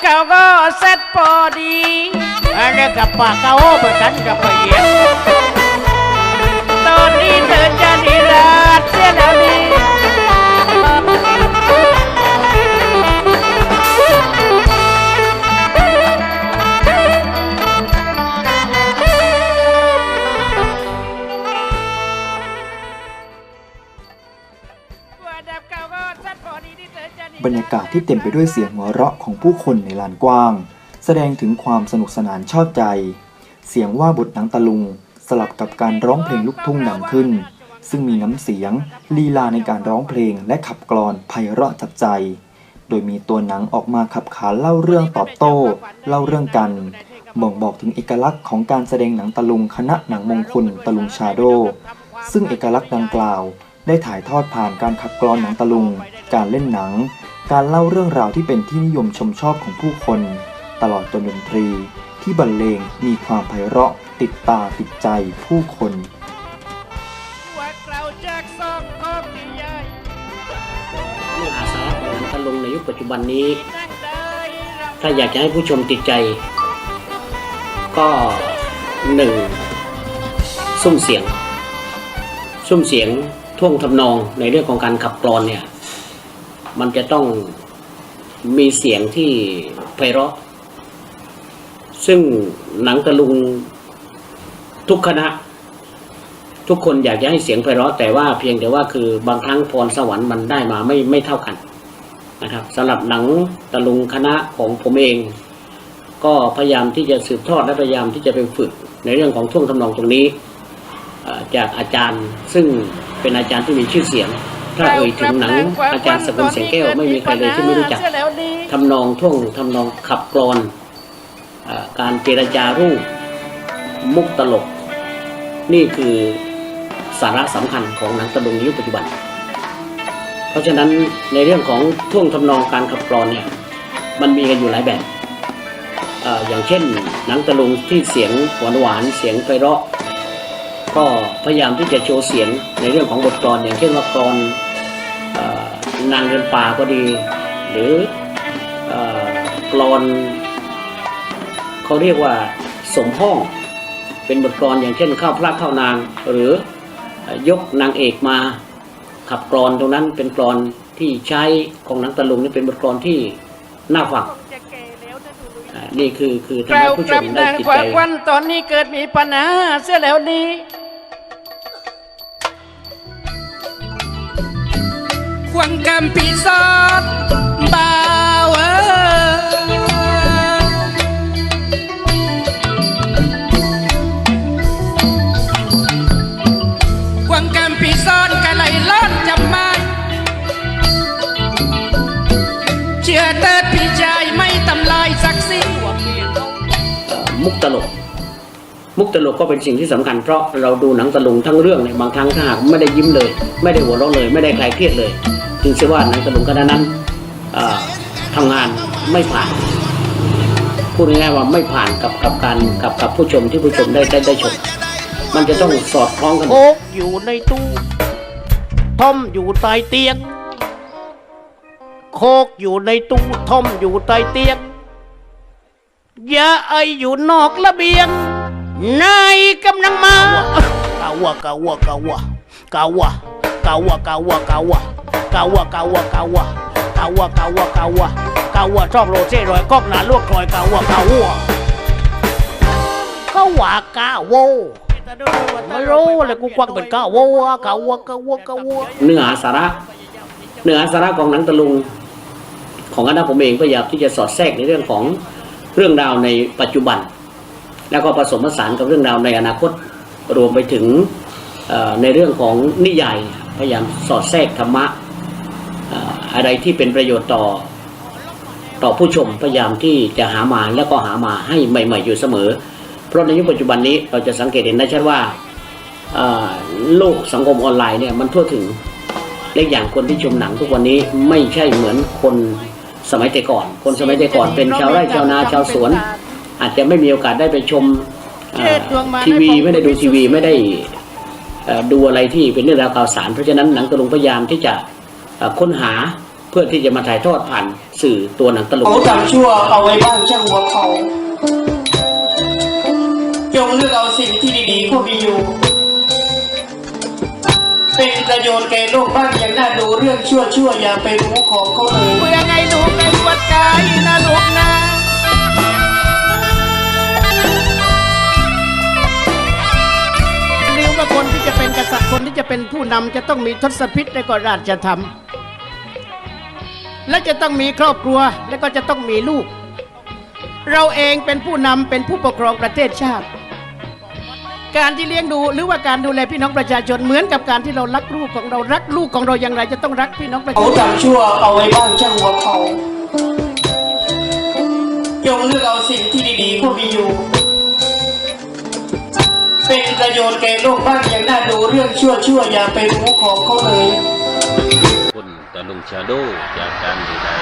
kau goset podi Ada gapak kau bukan gapak ya Tony terjadi rahasia nabi บรรยากาศที่เต็มไปด้วยเสียงหัวเราะของผู้คนในลานกว้าง แสดงถึงความสนุกสนานชอบใจ เสียงว่าบทหนังตะลุง สลับกับการร้องเพลงลูกทุ่งดังขึ้น ซึ่งมีน้ำเสียง ลีลาในการร้องเพลงและขับกลอนไพเราะจับใจ โดยมีตัวหนังออกมาขับขานเล่าเรื่องตอบโต้ เล่าเรื่องกันบ่งบอกถึงเอกลักษณ์ของการแสดงหนังตะลุงคณะหนังมงคลตะลุงชาโด ซึ่งเอกลักษณ์ดังกล่าว ได้ถ่ายทอดผ่านการขับกลอนหนังตะลุง การเล่นหนัง การเล่าเรื่องราวที่เป็นที่นิยมชมชอบของผู้คน ตลอดจนดนตรี ที่บรรเลงมีความไพเราะ ติดตาติดใจผู้คนว่าเราจากสองของที่ใหญ่เนื้อหาสาระของหนังตะลุงในยุคปัจจุบันนี้นั่งได้เราถ้าอยากจะให้ผู้ชมติดใจ ก็หนึ่งซุ้มเสียง ซุ้มเสียงท่วงทำนองในเรื่องของการขับกลอนเนี่ย มันจะต้องมีเสียงที่ไพเราะ ซึ่งหนังตะลุงทุกคณะ ทุกคนอยากจะให้เสียงไพเราะ แต่ว่าเพียงแต่ว่าคือบางครั้งพรสวรรค์มันได้มาไม่ไม่เท่ากันนะครับสำหรับหนังตะลุงคณะของผมเอง ก็พยายามที่จะสืบทอดและพยายามที่จะไปฝึกในเรื่องของท่วงทำนองตรงนี้จากอาจารย์ซึ่งเป็นอาจารย์ที่มีชื่อเสียง ถ้าเอ่ยถึงหนังอาจารย์สกุลเสียงแก้วไม่มีใครเลยที่ไม่รู้จักเสียแล้วดีทำนองท่วงทำนองขับกลอนเออการเจรจารูปมุกตลก นี่คือสาระสำคัญของหนังตะลุงในยุคปัจจุบัน เพราะฉะนั้นในเรื่องของท่วงทำนองการขับกลอนเนี่ยมันมีกันอยู่หลายแบบเอ่ออย่างเช่นหนังตะลุงที่เสียงหวานหวานๆเสียงไพเราะ ก็พยายามที่จะโชว์เสียงในเรื่องของบทกลอนอย่างเช่นว่ากลอนเอ่อ นางเดินป่าก็ดี หรือเอ่อกลอนเขาเรียกว่าสมห้องเป็นบทกลอนอย่างเช่นข้าวพระข้าวนาง หรือเอ่อยกนางเอกมาขับกลอนตรงนั้นเป็นกลอนที่ใช้ของหนังตะลุงนี่เป็นบทกลอนที่น่าฟังจะแก่แล้วนะดูลุยอ่านี่คือคือทำเราให้ผู้กชลับมได้นางติดกว่าใจวันตอนนี้เกิดมีปัญหาเสียแล้วดี จำไม่เชื่อเติดพี่ชายไม่ทำลายศักดิ์ศรีเอ่อมุกตลกมุกตลกก็เป็นสิ่งที่สำคัญเพราะเราดูหนังตะลุงทั้งเรื่องเนี่ยบางครั้งถ้าหากไม่ได้ยิ้มเลย ไม่ได้หัวเราะเลย ไม่ได้คลายเครียดเลย จึงเชื่อว่าหนังตะลุงคณะนั้นเอ่อทำงานไม่ผ่านพูดง่ายๆว่าไม่ผ่านกับกับการกับกับผู้ชมที่ผู้ชมได้ได้ได้ชม มันจะต้องสอดคล้องกันโคกอยู่ในตู้ทอมอยู่ใต้เตียง โคกอยู่ในตู้ทอมอยู่ใต้เตียงยาไออยู่นอกระเบียงนายกำลังมากาวะกาวะกาวะกาวะกาวะกาวะกาวะ กาวะกาวะกาวะกาวะกาวะกาวะกาวะช่องโรเซ่รอยกอกหนาลวกคอยกาวะกาวะก็ว่ากาวะไม่รู้เลยกูควักเป็นกาววัวกาววัวก้าววัวก้าววัวเนื้อสาระเนื้อสาระของหนังตะลุง ของคณะผมเองพยายามที่จะสอดแทรกในเรื่องของเรื่องราวในปัจจุบัน แล้วก็ผสมผสานกับเรื่องราวในอนาคตรวมไปถึงในเรื่องของนิยายพยายามสอดแทรกธรรมะ อ่ออะไรที่เป็นประโยชน์ต่อ ต่อผู้ชมพยายามที่จะหามาแล้วก็หามาให้ใหม่ ๆ อยู่เสมอ เพราะในยุคปัจจุบันนี้เราจะสังเกตเห็นได้ชัดว่าเอ่อโลกสังคมออนไลน์เนี่ยมันทั่วถึงเล็กอย่างคนที่ชมหนังทุกวันนี้ไม่ใช่เหมือนคนสมัยแต่ก่อน คนสมัยแต่ก่อนเป็นชาวไร่ชาวนาชาวสวน อาจจะไม่มีโอกาสได้ไปชมเอ่อทีวีไม่ได้ดูทีวีไม่ได้เอ่อดูอะไรที่เป็นเรื่องราวข่าวสารเพราะฉะนั้นหนังตะลุงพยายามที่จะเอ่อ ค้นหาเพื่อที่จะมาถ่ายทอดผ่านสื่อตัวหนังตลกเขาทำชั่วเอาไว้บ้างช่างหัวเขาจงเลือกเอาสิ่งที่ดีๆเข้ามีอยู่ เป็นประโยชน์แก่โลกบ้างอย่างน่าดูเรื่องชั่วๆอย่าไปรู้ของเขาเลยเพื่อไงลูกในบวชกายนะลูกนะเรียกว่าคนที่จะเป็นกษัตริย์คนที่จะเป็นผู้นำจะต้องมีทศพิษและก็ราชธรรม และจะต้องมีครอบครัวและก็จะต้องมีลูก เราเองเป็นผู้นำเป็นผู้ปกครองประเทศชาติ การที่เลี้ยงดูหรือว่าการดูแลพี่น้องประชาชนเหมือนกับการที่เรารักลูกของเรารักลูกของเราอย่างไรจะต้องรักพี่น้องประชาเขานทำชั่วเอาไว้บ้างช่างหัวเขาจงเลือกเอาสิ่งที่ดีๆเข้ามีอยู่ เป็นประโยชน์แก่โลกบ้างอย่างน่าดูเรื่องชั่วๆอย่าไปรู้ของเขาเลย คุณตะลุงชาโดจากการที่ได้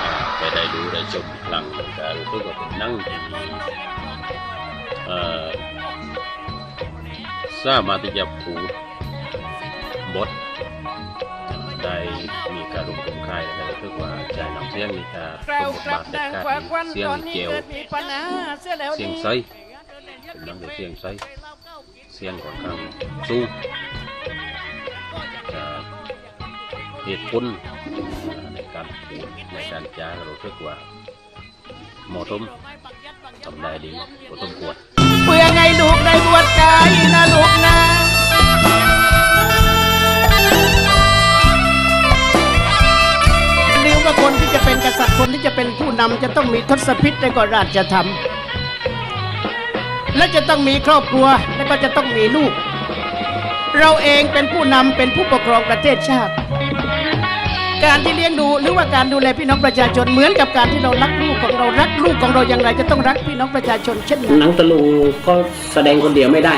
อ่าไปได้ดูได้ชมหลังการรู้สึกว่าเป็นหนั่งที่เอ่อสามารถที่จะผูดบทได้มีการรวมกลุ่มค่ายและรู้สึกว่าใจนำเสียงมีการเราสมบทกลับาบทเด็ดัดงขาดกว่าควันเสียงตอนนี้เจียวเกิดมีปัญหาเสียแล้วเสียงนี้ไซเป็นหนังด้วยเสียงไซเสียงค่อนข้างสู เหตุผลในการพูดในการจ้าเรารู้สึกว่าหมาะสมทำได้ดีพอสมควรเพื่อไงลูกในบวชกายนะลูกนะเรียกว่าคนที่จะเป็นกษัตริย์คนที่จะเป็นผู้นำจะต้องมีทศพิษและก็ราชธรรมและจะต้องมีครอบครัวและก็จะต้องมีลูก เราเองเป็นผู้นำเป็นผู้ปกครองประเทศชาติ การที่เลี้ยงดูหรือว่าการดูแลพี่น้องประชาชนเหมือนกับการที่เรารักลูกของเรารักลูกของเราอย่างไร จะต้องรักพี่น้องประชาชนเช่นนั้หนังตะลุงก็แสดงคนเดียวไม่ได้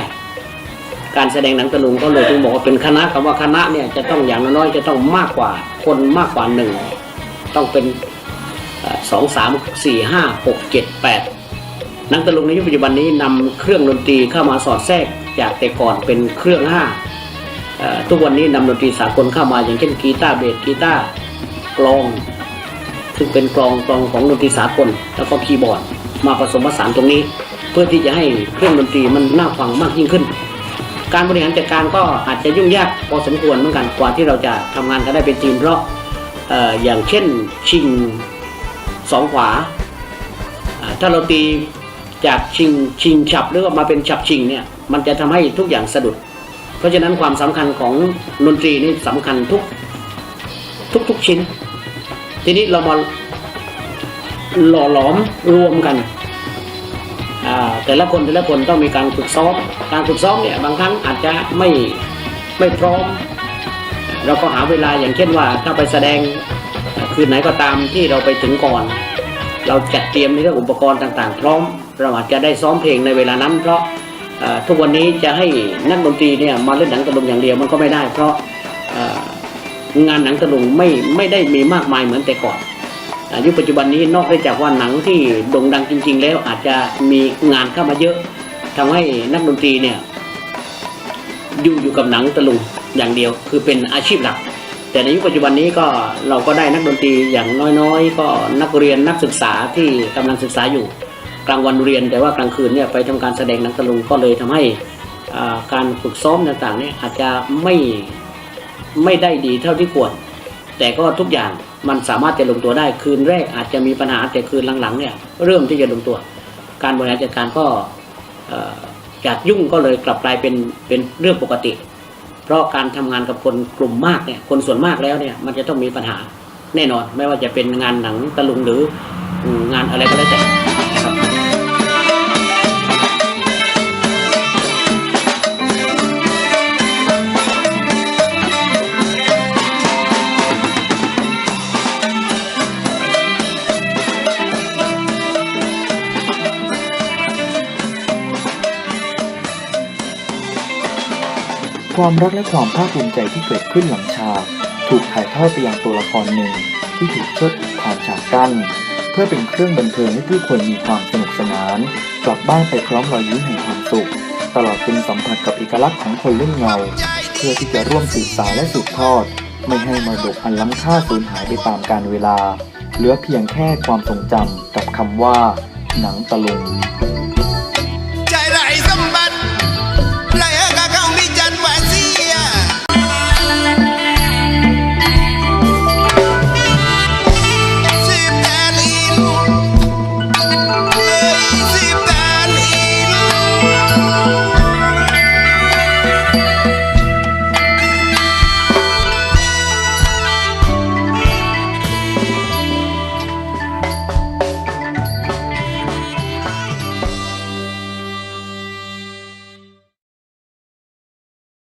การแสดงหนังตะลุงก็เลยต้องบอกว่าเป็นคณะคำว่าคณะเนี่ยจะต้องอย่างน้อยๆจะต้องมากกว่าคนมากกว่าหนึ่งต้องเป็นสองสามสี่ห้าหกเจ็ดแปดหนังตะลุงในยุคปัจจุบันนี้นำเครื่องดนตรีเข้ามาสอดแทรกจากแต่ก่อนเป็นเครื่องห้า ทุกวันนี้นำดนตรีสากลเข้ามาอย่างเช่นกีตาร์เบสกีตาร์กลอง ซึ่งเป็นกลองกลองของดนตรีสากล แล้วก็คีย์บอร์ดมาผสมผสานตรงนี้ เพื่อที่จะให้เครื่องดนตรีมันน่าฟังมากยิ่งขึ้น การบริหารจัดการก็อาจจะยุ่งยากพอสมควรเหมือนกันกว่าที่เราจะทำงานกันได้เป็นทีมเพราะออย่างเช่นชิงสองขวาอ่าถ้าเราตีจากชิงชิงฉับหรือว่ามาเป็นฉับชิงเนี่ยมันจะทำให้ทุกอย่างสะดุด เพราะฉะนั้นความสำคัญของดนตรีนี่สำคัญทุกทุกทุกชิ้น ทีนี้เรามาหล่อหลอมรวมกันแต่ละคนแต่ละคนต้องมีการฝึกซ้อม การฝึกซ้อมเนี่ยบางครั้งอาจจะไม่ไม่พร้อม เราก็หาเวลาอย่างเช่นว่า ถ้าไปแสดงคืนไหนก็ตามที่เราไปถึงก่อน เราจัดเตรียมในเรื่องอุปกรณ์ต่างๆ พร้อมเราอาจจะได้ซ้อมเพลงในเวลานั้นเพราะ ทุกวันนี้จะให้นักดนตรีเนี่ยมาเล่นหนังตะลุงอย่างเดียวมันก็ไม่ได้ เพราะงานหนังตะลุงไม่ไม่ได้มีมากมายเหมือนแต่ก่อนอยุคปัจจุบันนี้นอกจากว่าหนังที่โด่งดังจริง ๆ แล้วอาจจะมีงานเข้ามาเยอะทำให้นักดนตรีเนี่ยอยู่อยู่กับหนังตะลุงอย่างเดียว คือเป็นอาชีพหลัก แต่ในยุคปัจจุบันนี้ก็เราก็ได้นักดนตรีอย่างน้อยๆ ก็นักเรียนนักศึกษาที่กำลังศึกษาอยู่ กลางวันเรียน แต่ว่ากลางคืนเนี่ยไปทำการแสดงหนังตะลุงก็เลยทำให้การฝึกซ้อมต่างๆเนี่ยอาจจะไม่ไม่ได้ดีเท่าที่ควร แต่ก็ทุกอย่างมันสามารถจะลงตัวได้คืนแรกอาจจะมีปัญหาแต่คืนหลังๆเนี่ยเริ่มที่จะลงตัว การบริหารจัดการก็อ่อจากยุ่งก็เลยกลับกลายเป็นเป็นเรื่องปกติ เพราะการทำงานกับคนกลุ่มมากเนี่ยคนส่วนมากแล้วเนี่ยมันจะต้องมีปัญหาแน่นอน ไม่ว่าจะเป็นงานหนังตะลุงหรืองานอะไรก็แล้วแต่ ความรักและความภาคภูมิใจที่เกิดขึ้นหลังฉากถูกถ่ายทอดไปยังตัวละครหนึ่ง ที่ถูกเชิดผ่านฉากกั้น เพื่อเป็นเครื่องบันเทิงให้ผู้คนมีความสนุกสนาน กลับบ้านไปพร้อมรอยยิ้มแห่งความสุข ตลอดจนสัมผัสกับเอกลักษณ์ของคนเล่นเงา เพื่อที่จะร่วมสืบสานและสืบทอด ไม่ให้มรดกอันล้ำค่าสูญหายไปตามกาลเวลา เหลือเพียงแค่ความทรงจำกับคำว่า หนังตะลุง